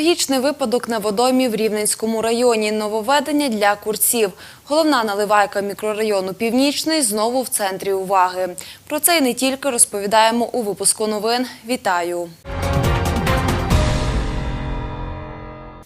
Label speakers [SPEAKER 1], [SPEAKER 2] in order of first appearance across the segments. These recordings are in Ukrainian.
[SPEAKER 1] Трагічний випадок на водоймі в Рівненському районі. Нововведення для курців. Головна наливайка мікрорайону Північний знову в центрі уваги. Про це і не тільки розповідаємо у випуску новин. Вітаю!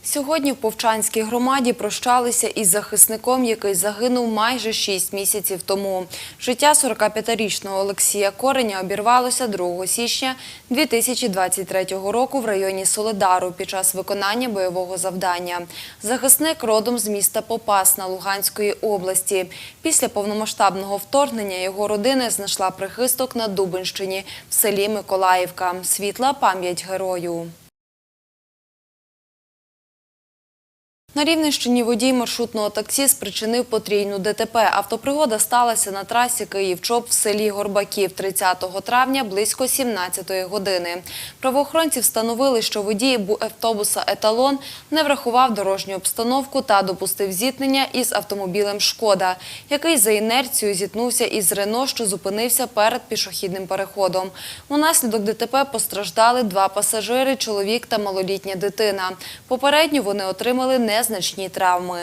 [SPEAKER 1] Сьогодні в Повчанській громаді прощалися із захисником, який загинув майже 6 місяців тому. Життя 45-річного Олексія Кореня обірвалося 2 січня 2023 року в районі Соледару під час виконання бойового завдання. Захисник родом з міста Попасна Луганської області. Після повномасштабного вторгнення його родина знайшла прихисток на Дубинщині в селі Миколаївка. Світла пам'ять герою. На Рівненщині водій маршрутного таксі спричинив потрійну ДТП. Автопригода сталася на трасі Київ-Чоп в селі Горбаків 30 травня близько 17 години. Правоохоронці встановили, що водій автобуса «Еталон» не врахував дорожню обстановку та допустив зіткнення із автомобілем «Шкода», який за інерцією зіткнувся із «Рено», що зупинився перед пішохідним переходом. Унаслідок ДТП постраждали два пасажири – чоловік та малолітня дитина. Попередньо вони отримали незначні травми.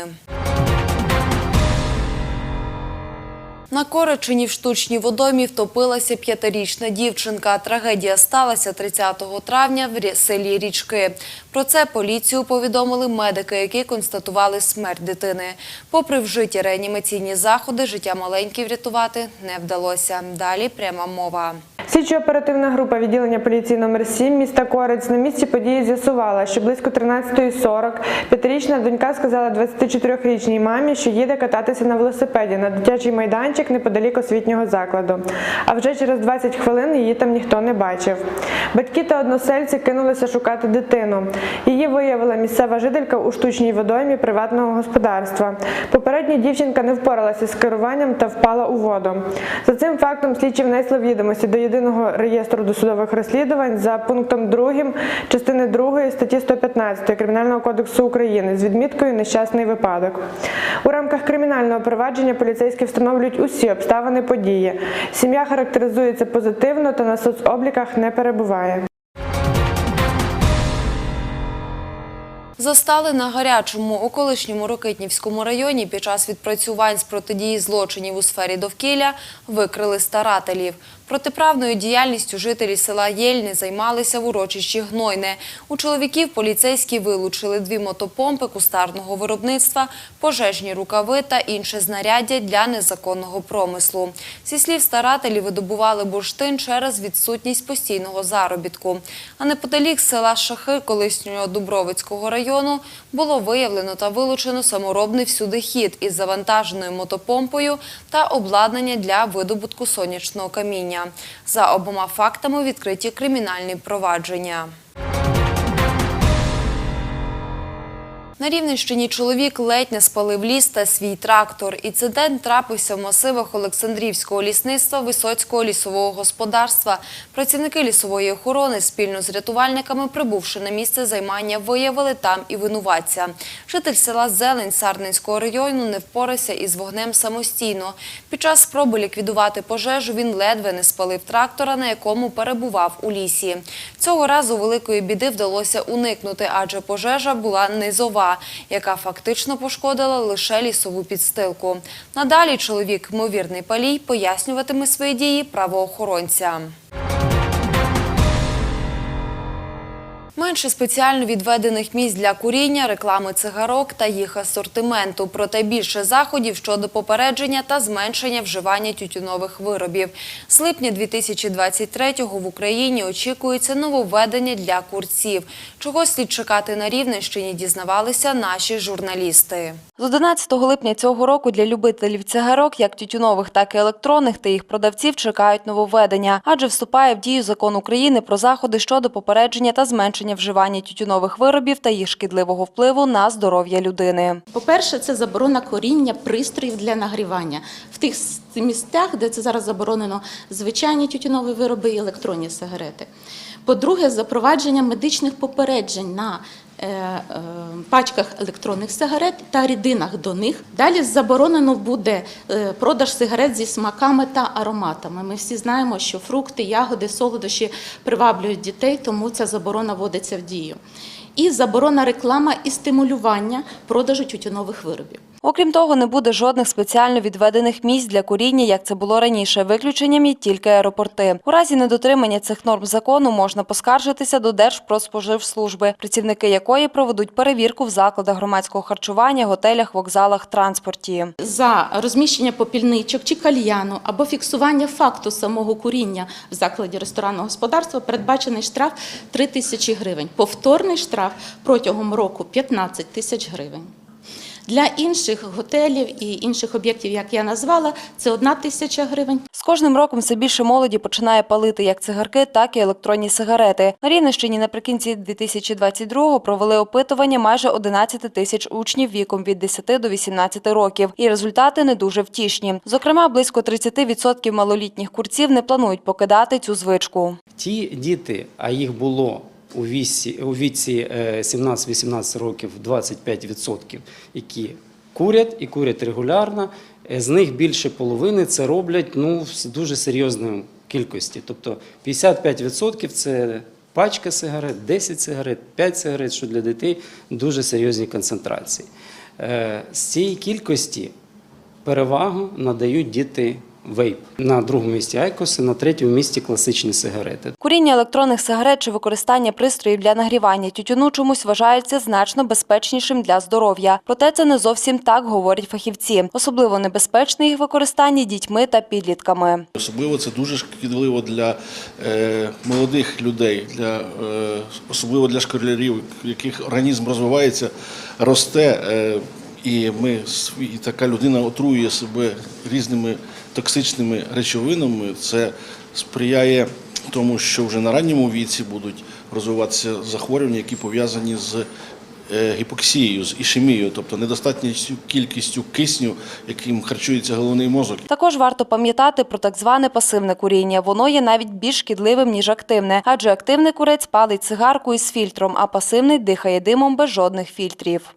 [SPEAKER 1] На Корочині в штучній водоймі втопилася п'ятирічна дівчинка. Трагедія сталася 30 травня в селі Річки. Про це поліцію повідомили медики, які констатували смерть дитини. Попри вжиті реанімаційні заходи, життя маленької врятувати не вдалося. Далі пряма мова.
[SPEAKER 2] Слідчо-оперативна група відділення поліції номер 7 міста Корець на місці події з'ясувала, що близько 13.40 п'ятирічна донька сказала 24-річній мамі, що їде кататися на велосипеді на дитячий майданчик неподалік освітнього закладу. А вже через 20 хвилин її там ніхто не бачив. Батьки та односельці кинулися шукати дитину. Її виявила місцева жителька у штучній водоймі приватного господарства. Попередньо дівчинка не впоралася з керуванням та впала у воду. За цим фактом слідчі внесли відомості до єдиного реєстру досудових розслідувань за пунктом 2 частини 2 статті 115 Кримінального кодексу України з відміткою нещасний випадок. У рамках кримінального провадження поліцейські встановлюють усі обставини події. Сім'я характеризується позитивно та на соцобліках не перебуває.
[SPEAKER 1] Застали на гарячому у колишньому Рокитнівському районі під час відпрацювань з протидії злочинів у сфері довкілля викрили старателів. Протиправною діяльністю жителі села Єльни займалися в урочищі Гнойне. У чоловіків поліцейські вилучили дві мотопомпи кустарного виробництва, пожежні рукави та інше знаряддя для незаконного промислу. Зі слів старателів видобували бурштин через відсутність постійного заробітку. А неподалік села Шахи колишнього Дубровицького району було виявлено та вилучено саморобний всюдихід із завантаженою мотопомпою та обладнання для видобутку сонячного каміння. За обома фактами відкриті кримінальні провадження. На Рівненщині чоловік ледь не спалив ліс та свій трактор. Інцидент трапився в масивах Олександрівського лісництва Висоцького лісового господарства. Працівники лісової охорони спільно з рятувальниками, прибувши на місце займання, виявили там і винуватця. Житель села Зелень Сарненського району не впорався із вогнем самостійно. Під час спроби ліквідувати пожежу він ледве не спалив трактора, на якому перебував у лісі. Цього разу великої біди вдалося уникнути, адже пожежа була низова, яка фактично пошкодила лише лісову підстилку. Надалі чоловік, ймовірний палій, пояснюватиме свої дії правоохоронцям. Менше спеціально відведених місць для куріння, реклами цигарок та їх асортименту. Проте більше заходів щодо попередження та зменшення вживання тютюнових виробів. З липня 2023-го в Україні очікується нововведення для курців. Чого слід чекати на Рівненщині, дізнавалися наші журналісти. З 11 липня цього року для любителів цигарок, як тютюнових, так і електронних, та їх продавців чекають нововведення, адже вступає в дію закон України про заходи щодо попередження та зменшення вживання тютюнових виробів та їх шкідливого впливу на здоров'я людини.
[SPEAKER 3] По-перше, це заборона коріння пристроїв для нагрівання. В тих місцях, де це зараз заборонено звичайні тютюнові вироби і електронні сигарети. По-друге, запровадження медичних попереджень на пачках електронних сигарет та рідинах до них. Далі заборонено буде е, продаж сигарет зі смаками та ароматами. Ми всі знаємо, що фрукти, ягоди, солодощі приваблюють дітей, тому ця заборона вводиться в дію. і заборона реклама і стимулювання продажу тютюнових виробів.
[SPEAKER 1] Окрім того, не буде жодних спеціально відведених місць для куріння, як це було раніше. Виключенням є тільки аеропорти. У разі недотримання цих норм закону можна поскаржитися до Держпродспоживслужби, працівники якої проведуть перевірку в закладах громадського харчування, готелях, вокзалах, транспорті.
[SPEAKER 3] За розміщення попільничок чи кальяну або фіксування факту самого куріння в закладі ресторанного господарства передбачений штраф 3 тисячі гривень. Повторний штраф протягом року 15 тисяч гривень. Для інших готелів і інших об'єктів, як я назвала, це 1 тисяча гривень.
[SPEAKER 1] З кожним роком все більше молоді починає палити як цигарки, так і електронні сигарети. На Рівненщині наприкінці 2022-го провели опитування майже 11 тисяч учнів віком від 10 до 18 років. І результати не дуже втішні. Зокрема, близько 30% малолітніх курців не планують покидати цю звичку.
[SPEAKER 4] Ті діти, а їх було у віці, у віці е, 17-18 років 25%, які курять і курять регулярно, е, з них більше половини це роблять ну, в дуже серйозній кількості. Тобто 55% це пачка сигарет, 10 сигарет, 5 сигарет, що для дітей дуже серйозні концентрації. Е, З цієї кількості перевагу надають діти вейп. На другому місці айкоси, на третьому місці класичні сигарети.
[SPEAKER 1] Куріння електронних сигарет чи використання пристроїв для нагрівання тютюну чомусь вважається значно безпечнішим для здоров'я. Проте це не зовсім так говорять фахівці. Особливо небезпечне їх використання дітьми та підлітками.
[SPEAKER 5] Особливо це дуже шкідливо для е, молодих людей, для, е, особливо для школярів, яких організм розвивається, росте, е, і, ми, і така людина отруює себе різними токсичними речовинами. Це сприяє тому, що вже на ранньому віці будуть розвиватися захворювання, які пов'язані з е, гіпоксією, з ішемією, тобто недостатністю кількістю кисню, яким харчується головний мозок.
[SPEAKER 1] Також варто пам'ятати про так зване пасивне куріння. Воно є навіть більш шкідливим ніж активне, адже активний курець палить цигарку із фільтром, а пасивний дихає димом без жодних фільтрів.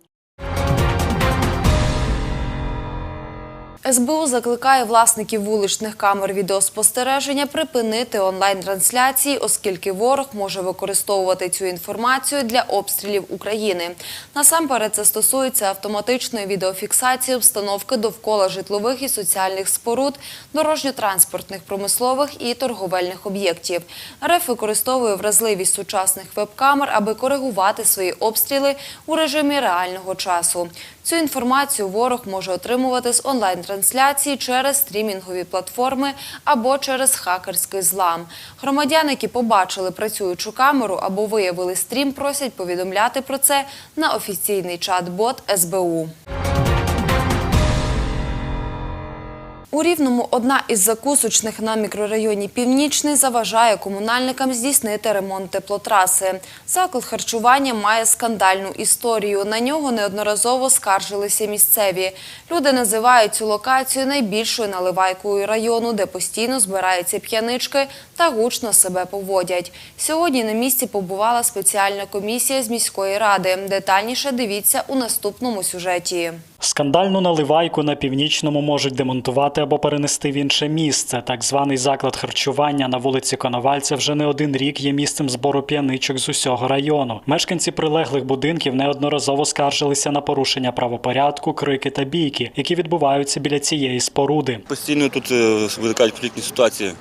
[SPEAKER 1] СБУ закликає власників вуличних камер відеоспостереження припинити онлайн-трансляції, оскільки ворог може використовувати цю інформацію для обстрілів України. Насамперед це стосується автоматичної відеофіксації обстановки довкола житлових і соціальних споруд, дорожньо-транспортних, промислових і торговельних об'єктів. РФ використовує вразливість сучасних веб-камер, аби коригувати свої обстріли у режимі реального часу. Цю інформацію ворог може отримувати з онлайн-трансляції через стрімінгові платформи або через хакерський злам. Громадяни, які побачили працюючу камеру або виявили стрім, просять повідомляти про це на офіційний чат-бот СБУ. У Рівному одна із закусочних на мікрорайоні Північний заважає комунальникам здійснити ремонт теплотраси. Заклад харчування має скандальну історію. На нього неодноразово скаржилися місцеві. Люди називають цю локацію найбільшою наливайкою району, де постійно збираються п'янички та гучно себе поводять. Сьогодні на місці побувала спеціальна комісія з міської ради. Детальніше дивіться у наступному сюжеті.
[SPEAKER 6] Скандальну наливайку на північному можуть демонтувати або перенести в інше місце. Так званий заклад харчування на вулиці Коновальця вже не один рік є місцем збору п'яничок з усього району. Мешканці прилеглих будинків неодноразово скаржилися на порушення правопорядку, крики та бійки, які відбуваються біля цієї споруди.
[SPEAKER 7] Постійно тут е, виникають конфліктні ситуації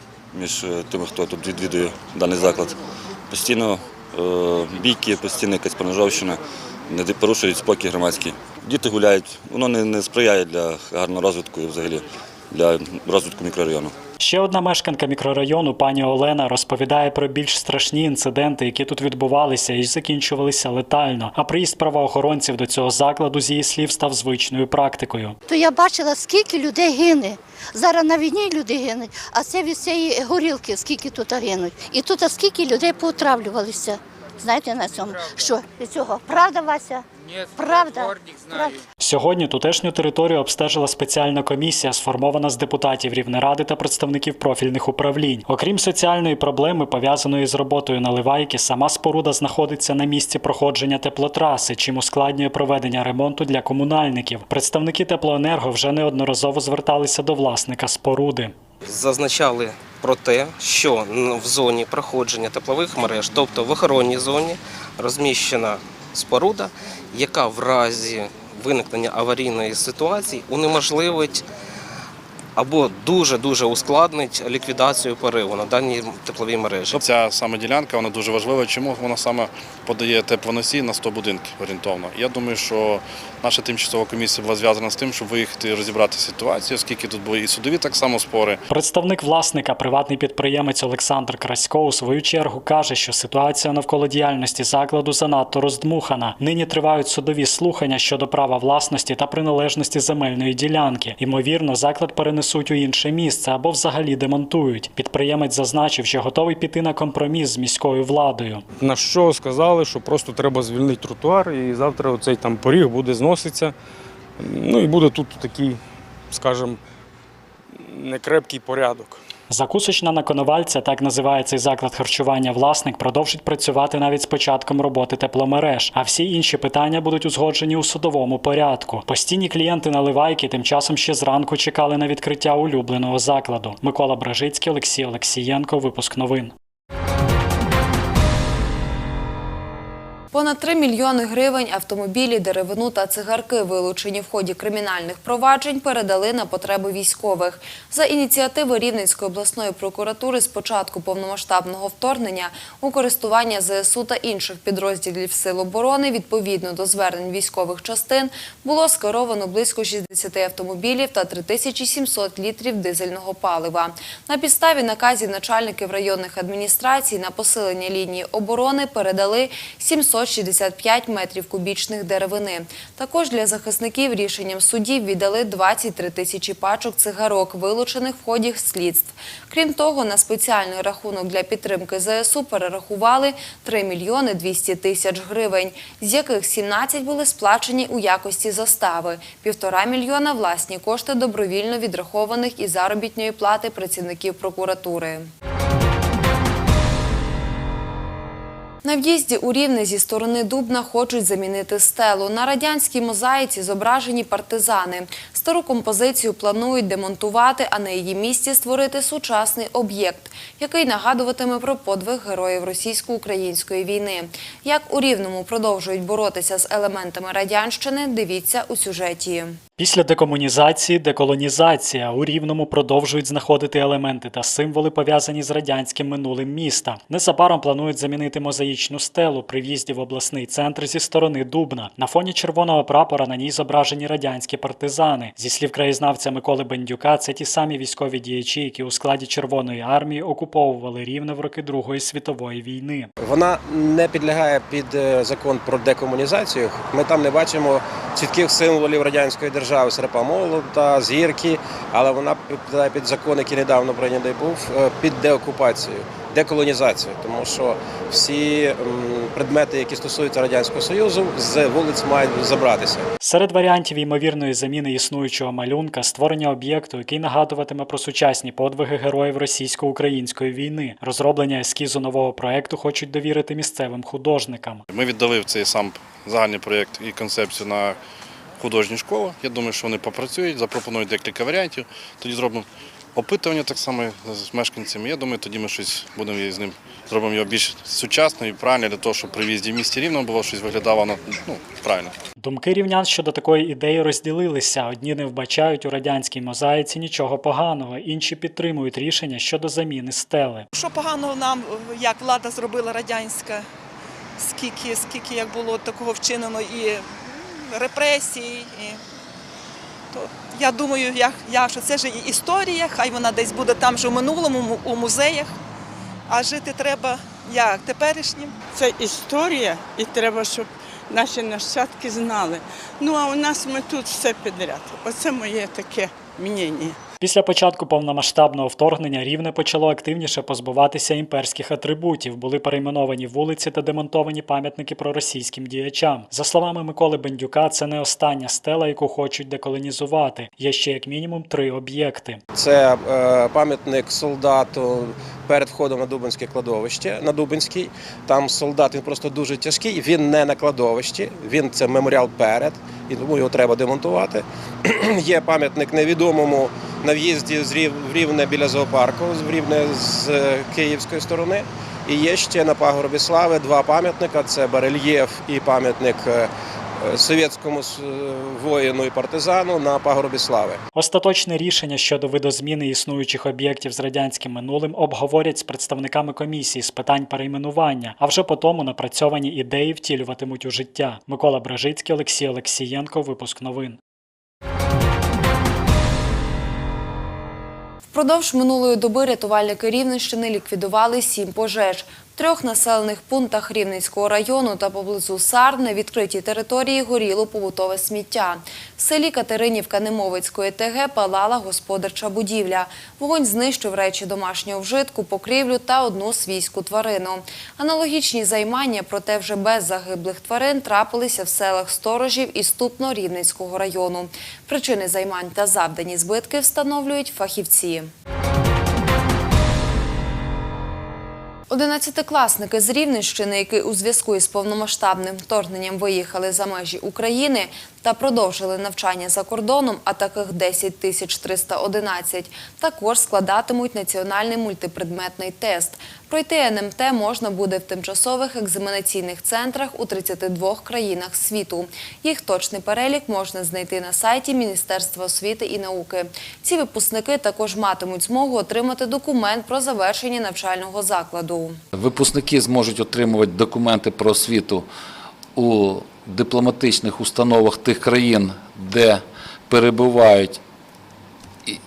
[SPEAKER 7] між е, тими, хто тут відвідує даний заклад. Постійно е, бійки, постійно якась поножовщина, не порушують спокій громадський. Діти гуляють, воно не, не сприяє для гарного розвитку і взагалі для розвитку мікрорайону.
[SPEAKER 6] Ще одна мешканка мікрорайону, пані Олена, розповідає про більш страшні інциденти, які тут відбувалися і закінчувалися летально. А приїзд правоохоронців до цього закладу, з її слів, став звичною практикою.
[SPEAKER 8] то я бачила, скільки людей гине. Зараз на війні люди гинуть, а це від цієї горілки, скільки тут гинуть. І тут скільки людей поотравлювалися. Знаєте на цьому? Що від цього? Правда, Вася? Ні, правда. Правда.
[SPEAKER 6] Сьогодні тутешню територію обстежила спеціальна комісія, сформована з депутатів Рівнеради та представників профільних управлінь. Окрім соціальної проблеми, пов'язаної з роботою наливайки, сама споруда знаходиться на місці проходження теплотраси, чим ускладнює проведення ремонту для комунальників. Представники теплоенерго вже неодноразово зверталися до власника споруди.
[SPEAKER 9] зазначали про те, що в зоні проходження теплових мереж, тобто в охоронній зоні, розміщена споруда, яка в разі виникнення аварійної ситуації унеможливить або дуже-дуже ускладнить ліквідацію пориву на даній тепловій мережі.
[SPEAKER 10] Ця саме ділянка вона дуже важлива. Чому вона саме подає теплоносій на 100 будинків орієнтовно? Я думаю, що наша тимчасова комісія була зв'язана з тим, щоб виїхати і розібрати ситуацію, оскільки тут були і судові так само спори.
[SPEAKER 6] Представник власника, приватний підприємець Олександр Красько, у свою чергу каже, що ситуація навколо діяльності закладу занадто роздмухана. Нині тривають судові слухання щодо права власності та приналежності земельної ділянки. Ймовірно, заклад перенесуть у інше місце або взагалі демонтують. Підприємець зазначив, що готовий піти на компроміс з міською владою.
[SPEAKER 11] На що сказали, що просто треба звільнити тротуар, і завтра оцей там поріг буде зноситися. Ну і буде тут такий, скажімо, некрепкий порядок.
[SPEAKER 6] Закусочна на Коновальця, так називає цей заклад харчування. Власник продовжить працювати навіть з початком роботи тепломереж. А всі інші питання будуть узгоджені у судовому порядку. Постійні клієнти наливайки тим часом ще зранку чекали на відкриття улюбленого закладу. Микола Бражицький, Олексій Олексієнко. Випуск новин.
[SPEAKER 1] Понад 3 мільйони гривень автомобілі, деревину та цигарки, вилучені в ході кримінальних проваджень, передали на потреби військових. За ініціативи Рівненської обласної прокуратури з початку повномасштабного вторгнення у користування ЗСУ та інших підрозділів Сил оборони відповідно до звернень військових частин було скеровано близько 60 автомобілів та 3700 літрів дизельного палива. На підставі наказів начальників районних адміністрацій на посилення лінії оборони передали 765 метрів кубічних деревини. Також для захисників рішенням судів віддали 23 тисячі пачок цигарок, вилучених в ході слідств. Крім того, на спеціальний рахунок для підтримки ЗСУ перерахували 3 мільйони 200 тисяч гривень, з яких 17 були сплачені у якості застави, півтора мільйона власні кошти добровільно відрахованих із заробітної плати працівників прокуратури. На в'їзді у Рівне зі сторони Дубна хочуть замінити стелу. На радянській мозаїці зображені партизани. Стару композицію планують демонтувати, а на її місці створити сучасний об'єкт, який нагадуватиме про подвиг героїв російсько-української війни. Як у Рівному продовжують боротися з елементами радянщини, дивіться у сюжеті.
[SPEAKER 6] Після декомунізації деколонізація у Рівному продовжують знаходити елементи та символи пов'язані з радянським минулим міста. Незабаром планують замінити мозаїчну стелу при в'їзді в обласний центр зі сторони Дубна. На фоні червоного прапора на ній зображені радянські партизани. Зі слів краєзнавця Миколи Бендюка, це ті самі військові діячі, які у складі Червоної армії окуповували Рівне в роки Другої світової війни.
[SPEAKER 12] Вона не підлягає під е, закон про декомунізацію. Ми там не бачимо чітких символів радянської держави, серпа молота, зірки, але вона підлягає під закон, який недавно прийнятий був, е, під деокупацію, деколонізацію, тому що всі предмети, які стосуються радянського союзу, з вулиць мають забратися.
[SPEAKER 6] Серед варіантів ймовірної заміни існуючого малюнка створення об'єкту, який нагадуватиме про сучасні подвиги героїв російсько-української війни. Розроблення ескізу нового проекту хочуть довірити місцевим художникам.
[SPEAKER 10] Ми віддали цей сам загальний проєкт і концепцію на художню школу. Я думаю, що вони попрацюють, запропонують декілька варіантів. Тоді зробимо опитування так само з мешканцями. Я думаю, тоді ми щось будемо з ним зробимо його більш сучасно і правильно для того, щоб при в'їзді в місті рівно було щось виглядало ну, правильно.
[SPEAKER 6] Думки рівнян щодо такої ідеї розділилися. Одні не вбачають у радянській мозаїці нічого поганого, інші підтримують рішення щодо заміни стели.
[SPEAKER 13] Що поганого нам, як влада зробила радянська, скільки, скільки як було такого вчинено і репресій. І... То я думаю, я, я, що це ж історія, хай вона десь буде там же у минулому, у музеях, а жити треба як теперішнім.
[SPEAKER 14] Це історія, і треба, щоб наші нащадки знали. Ну а у нас ми тут все підряд. Оце моє таке мнення.
[SPEAKER 6] Після початку повномасштабного вторгнення Рівне почало активніше позбуватися імперських атрибутів. Були перейменовані вулиці та демонтовані пам'ятники проросійським діячам. За словами Миколи Бендюка, це не остання стела, яку хочуть деколонізувати. Є ще як мінімум три об'єкти.
[SPEAKER 12] Це е, пам'ятник солдату перед входом на Дубинське кладовище. На Дубинський там солдат він просто дуже тяжкий. Він не на кладовищі, він це меморіал перед, і тому його треба демонтувати. Є пам'ятник невідомому на в'їзді з Рівне біля зоопарку, з Рівне з е, київської сторони. І є ще на пагорбі слави два пам'ятника: це барельєф і пам'ятник е, совєтському воїну і партизану на пагорбі слави.
[SPEAKER 6] Остаточне рішення щодо видозміни існуючих об'єктів з радянським минулим обговорять з представниками комісії з питань перейменування, а вже потому напрацьовані ідеї втілюватимуть у життя. Микола Бражицький, Олексій Олексієнко. Випуск новин.
[SPEAKER 1] Впродовж минулої доби рятувальники Рівненщини ліквідували сім пожеж. Трьох населених пунктах Рівненського району та поблизу Сар на відкритій території горіло побутове сміття. В селі Катеринівка Немовицької ТГ палала господарча будівля. Вогонь знищив речі домашнього вжитку, покрівлю та одну свійську тварину. Аналогічні займання, проте вже без загиблих тварин, трапилися в селах Сторожів і Ступно Рівненського району. Причини займань та завдані збитки встановлюють фахівці. Одинадцятикласники з Рівненщини, які у зв'язку із повномасштабним вторгненням виїхали за межі України та продовжили навчання за кордоном, а таких 10 тисяч 311, також складатимуть національний мультипредметний тест. Пройти НМТ можна буде в тимчасових екзаменаційних центрах у 32 країнах світу. Їх точний перелік можна знайти на сайті Міністерства освіти і науки. Ці випускники також матимуть змогу отримати документ про завершення навчального закладу.
[SPEAKER 15] Випускники зможуть отримувати документи про освіту у дипломатичних установах тих країн, де перебувають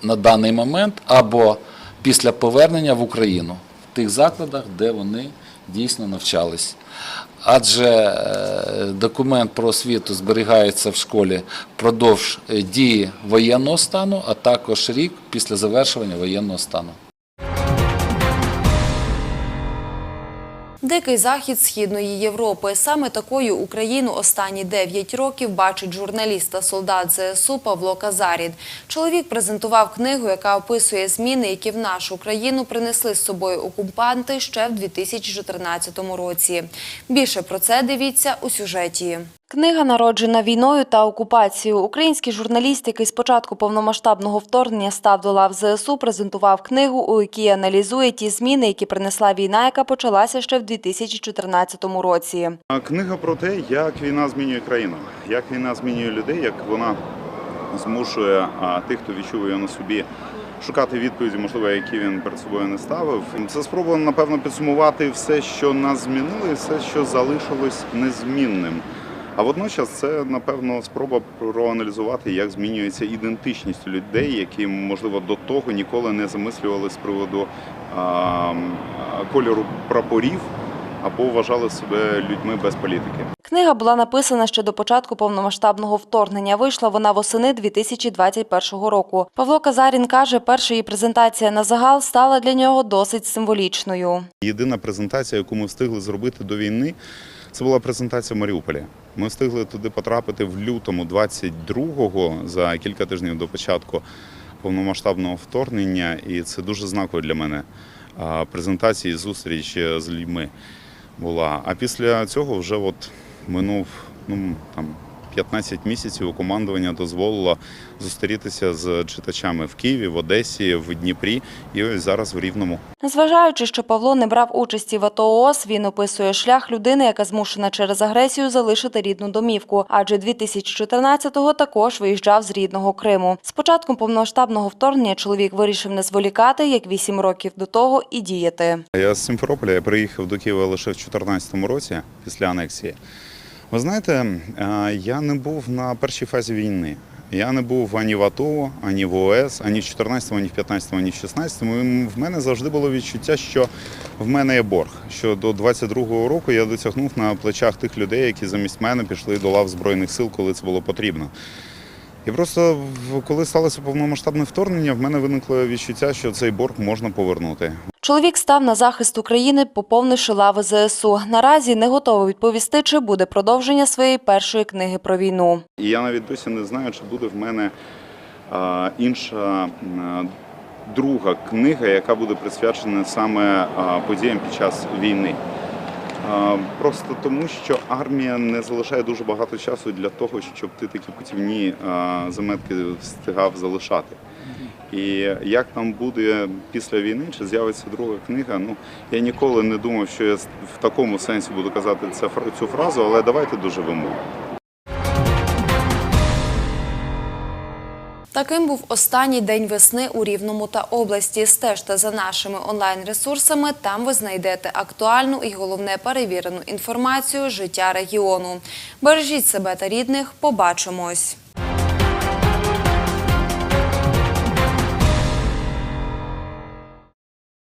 [SPEAKER 15] на даний момент, або після повернення в Україну тих закладах, де вони дійсно навчались. Адже е, документ про освіту зберігається в школі впродовж е, дії воєнного стану, а також рік після завершення воєнного стану.
[SPEAKER 1] Дикий захід східної Європи. Саме такою Україну останні 9 років бачить журналіст та солдат ЗСУ Павло Казарід. Чоловік презентував книгу, яка описує зміни, які в нашу країну принесли з собою окупанти ще в 2014 році. Більше про це дивіться у сюжеті. Книга народжена війною та окупацією. Український журналіст, який з початку повномасштабного вторгнення став до лав ЗСУ, презентував книгу, у якій аналізує ті зміни, які принесла війна, яка почалася ще в 2014 році.
[SPEAKER 16] Книга про те, як війна змінює країну, як війна змінює людей, як вона змушує тих, хто відчує на собі, шукати відповіді, можливо, які він перед собою не ставив. Це спроба, напевно, підсумувати все, що нас змінило, і все, що залишилось незмінним. А водночас це, напевно, спроба проаналізувати, як змінюється ідентичність людей, які, можливо, до того ніколи не замислювали з приводу а, кольору прапорів або вважали себе людьми без політики.
[SPEAKER 1] Книга була написана ще до початку повномасштабного вторгнення. Вийшла вона восени 2021 року. Павло Казарін каже, перша її презентація на загал стала для нього досить символічною.
[SPEAKER 16] Єдина презентація, яку ми встигли зробити до війни, це була презентація в Маріуполі. Ми встигли туди потрапити в лютому 22-го, за кілька тижнів до початку повномасштабного вторгнення, і це дуже знаково для мене. Презентації, зустріч з людьми була. А після цього вже от минув ну, там, 15 місяців командування дозволило зустрітися з читачами в Києві, в Одесі, в Дніпрі і ось зараз в Рівному.
[SPEAKER 1] Незважаючи, що Павло не брав участі в АТО ООС, він описує шлях людини, яка змушена через агресію залишити рідну домівку. Адже 2014-го також виїжджав з рідного Криму. З початком повномасштабного вторгнення чоловік вирішив не зволікати, як 8 років до того, і діяти.
[SPEAKER 16] Я з Сімферополя я приїхав до Києва лише в 2014 році після анексії. Ви знаєте, е, я не був на першій фазі війни. Я не був ані в АТО, ані в ОС, ані в 14-му, ані в 15-му, ані в 16-му. І В мене завжди було відчуття, що в мене є борг. Що до 22-го року я досягнув на плечах тих людей, які замість мене пішли до лав Збройних сил, коли це було потрібно. І просто коли сталося повномасштабне вторгнення, в мене виникло відчуття, що цей борг можна повернути.
[SPEAKER 1] Чоловік став на захист України, поповнивши лави ЗСУ. Наразі не готовий відповісти, чи буде продовження своєї першої книги про війну.
[SPEAKER 16] Я навіть досі не знаю, чи буде в мене інша друга книга, яка буде присвячена саме подіям під час війни. Просто тому, що армія не залишає дуже багато часу для того, щоб ти такі путівні заметки встигав залишати. І як там буде після війни, чи з'явиться друга книга, ну я ніколи не думав, що я в такому сенсі буду казати цю фразу, але давайте доживемо.
[SPEAKER 1] Таким був останній день весни у Рівному та області. Стежте за нашими онлайн-ресурсами. Там ви знайдете актуальну і головне перевірену інформацію життя регіону. Бережіть себе та рідних. Побачимось.